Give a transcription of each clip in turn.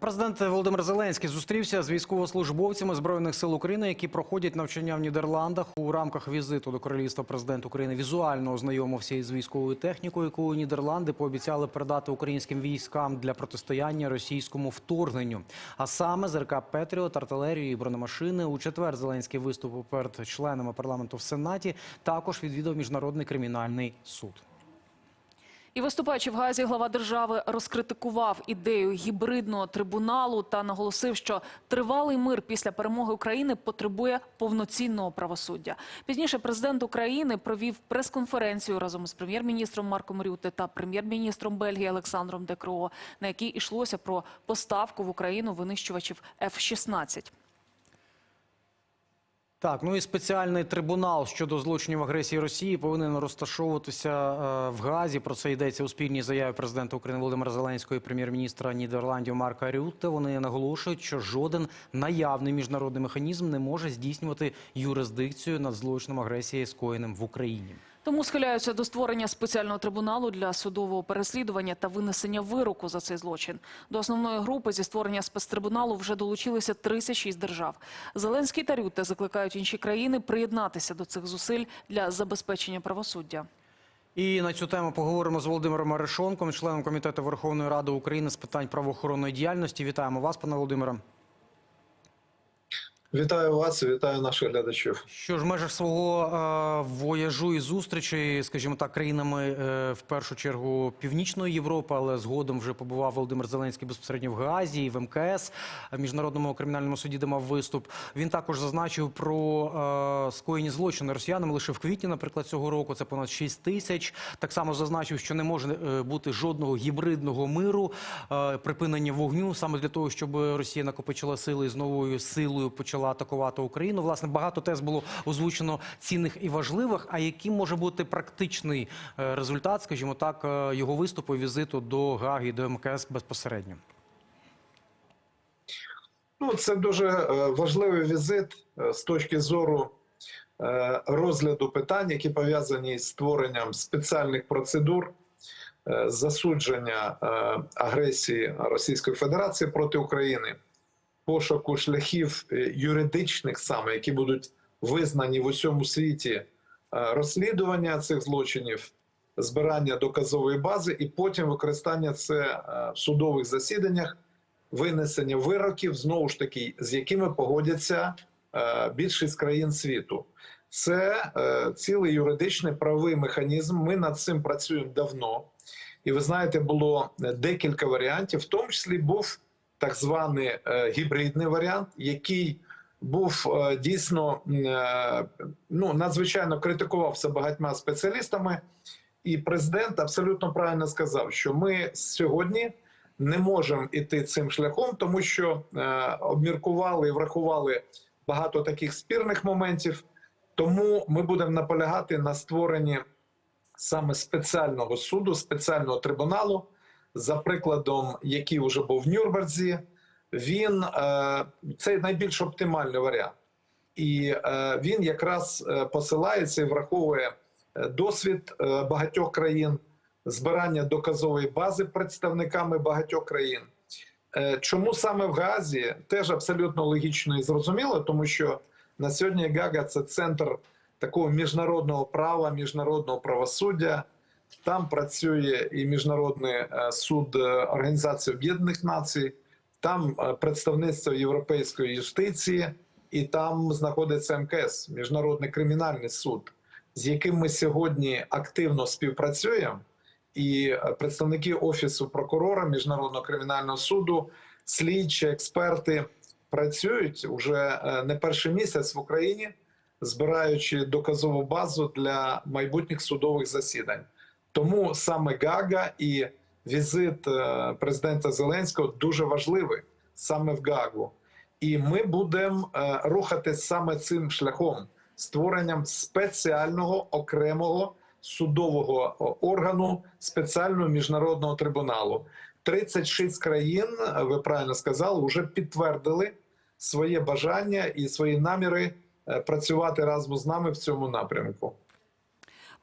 Президент Володимир Зеленський зустрівся з військовослужбовцями збройних сил України, які проходять навчання в Нідерландах у рамках візиту до королівства. Президент України візуально ознайомився із військовою технікою, яку Нідерланди пообіцяли передати українським військам для протистояння російському вторгненню. А саме ЗРК Петріот, артилерію і бронемашини. У четвер Зеленський виступив перед членами парламенту в Сенаті. Також відвідав міжнародний кримінальний суд. І виступаючи в Газі, глава держави розкритикував ідею гібридного трибуналу та наголосив, що тривалий мир після перемоги України потребує повноцінного правосуддя. Пізніше президент України провів прес-конференцію разом із прем'єр-міністром Марком Рюте та прем'єр-міністром Бельгії Олександром Декро, на якій йшлося про поставку в Україну винищувачів F-16. Так, ну і спеціальний трибунал щодо злочинів агресії Росії повинен розташовуватися е, в Газі. Про це йдеться у спільній заяві президента України Володимира Зеленського і прем'єр-міністра Нідерландів Марка Рютте. Вони наголошують, що жоден наявний міжнародний механізм не може здійснювати юрисдикцію над злочином агресії, скоєним в Україні. Тому схиляються до створення спеціального трибуналу для судового переслідування та винесення вироку за цей злочин. До основної групи зі створення спецтрибуналу вже долучилися 36 держав. Зеленський та Рютте закликають інші країни приєднатися до цих зусиль для забезпечення правосуддя. І на цю тему поговоримо з Володимиром Арешонком, членом комітету Верховної Ради України з питань правоохоронної діяльності. Вітаємо вас, пане Володимире. Вітаю вас, вітаю наших глядачів. Що ж, в межах свого е, вояжу і зустрічей, скажімо так, країнами е, в першу чергу Північної Європи, але згодом вже побував Володимир Зеленський безпосередньо в Гаазі і в МКС в міжнародному кримінальному суді, де мав виступ. Він також зазначив про е, скоєні злочини росіянами лише в квітні, наприклад, цього року. Це понад 6 тисяч. Так само зазначив, що не може е, бути жодного гібридного миру, е, припинення вогню саме для того, щоб Росія накопичила сили і з новою силою почала атакувати Україну. Власне, багато тез було озвучено цінних і важливих. А який може бути практичний е, результат, скажімо так, е, його виступу візиту до Гаги, до МКС безпосередньо? Ну, це дуже е, важливий візит з точки зору розгляду питань, які пов'язані з створенням спеціальних процедур засудження агресії Російської Федерації проти України, пошуку шляхів е, юридичних саме, які будуть визнані в усьому світі е, розслідування цих злочинів, збирання доказової бази і потім використання це е, в судових засіданнях винесення вироків, знову ж таки, з якими погодяться більшість країн світу. Це цілий юридичний правовий механізм. Ми над цим працюємо давно. І ви знаєте, було декілька варіантів, в тому числі був так званий е, гібридний варіант, який був е, дійсно е, ну, надзвичайно критикувався багатьма спеціалістами. І президент абсолютно правильно сказав, що ми сьогодні не можемо іти цим шляхом, тому що обміркували і врахували багато таких спірних моментів. Тому ми будемо наполягати на створенні саме спеціального суду, спеціального трибуналу, за прикладом, який вже був в Нюрнберзі. Він е, це найбільш оптимальний варіант, і е, він якраз е, посилається і враховує досвід багатьох країн збирання доказової бази представниками багатьох країн. Чому саме в Гаазі теж абсолютно логічно і зрозуміло, тому що на сьогодні Гага це центр такого міжнародного права, міжнародного правосуддя. Там працює і міжнародний е, суд е, Організації Об'єднаних Націй, там е, представництво європейської юстиції, і там знаходиться МКС, Міжнародний кримінальний суд, з яким ми сьогодні активно співпрацюємо і представники офісу прокурора міжнародного кримінального суду, слідчі, експерти працюють уже не перший місяць в Україні, збираючи доказову базу для майбутніх судових засідань. Тому саме Гага і візит е, президента Зеленського дуже важливий саме в Гагу. І ми будемо е, рухатись саме цим шляхом створенням спеціального окремого судового органу спеціального міжнародного трибуналу. 36 країн, е, ви правильно сказали, вже підтвердили своє бажання і свої наміри працювати разом з нами в цьому напрямку.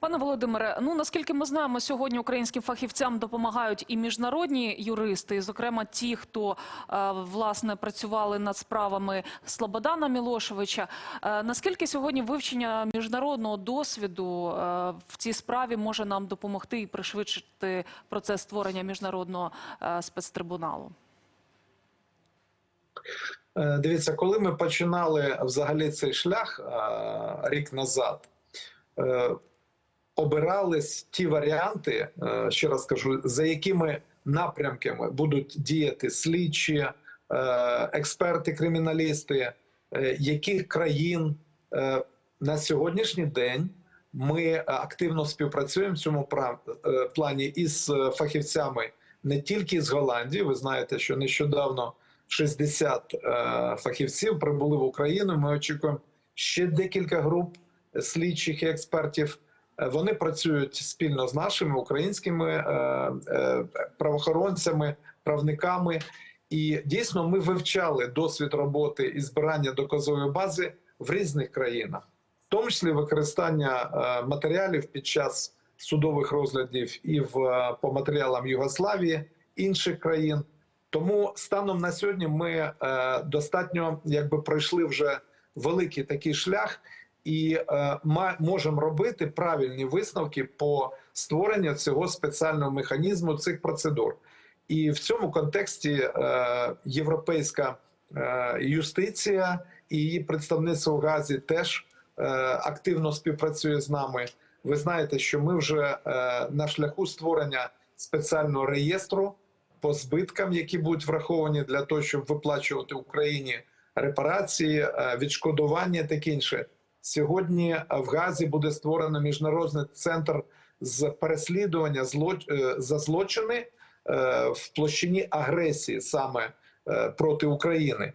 Пане Володимире, ну наскільки ми знаємо, сьогодні українським фахівцям допомагають і міжнародні юристи, і, зокрема ті, хто е, власне працювали над справами Слободана Мілошевича. Е, наскільки сьогодні вивчення міжнародного досвіду е, в цій справі може нам допомогти і пришвидшити процес створення міжнародного спецтрибуналу? Дивіться, коли ми починали взагалі цей шлях рік назад, обирались ті варіанти, е, ще раз кажу, за якими напрямками будуть діяти слідчі, е, експерти, криміналісти, е, яких країн на сьогоднішній день. Ми активно співпрацюємо в цьому плані із фахівцями не тільки з Голландії. Ви знаєте, що нещодавно 60 е, фахівців прибули в Україну. Ми очікуємо ще декілька груп слідчих і експертів. Е, Вони працюють спільно з нашими українськими е, е, правоохоронцями, правниками. І дійсно ми вивчали досвід роботи і збирання доказової бази в різних країнах, в тому числі використання матеріалів під час судових розглядів і в по матеріалам Югославії інших країн. Тому станом на сьогодні ми достатньо якби пройшли вже великий такий шлях, і е, ма- можемо робити правильні висновки по створенню цього спеціального механізму цих процедур. І в цьому контексті е, європейська е, юстиція і її представництво в Газі теж активно співпрацює з нами. Ви знаєте, що ми вже на шляху створення спеціального реєстру по збиткам, які будуть враховані для того, щоб виплачувати Україні репарації, відшкодування таке інше. Сьогодні е, в Газі буде створено міжнародний центр з переслідування е, за злочини е, в площині агресії саме проти України.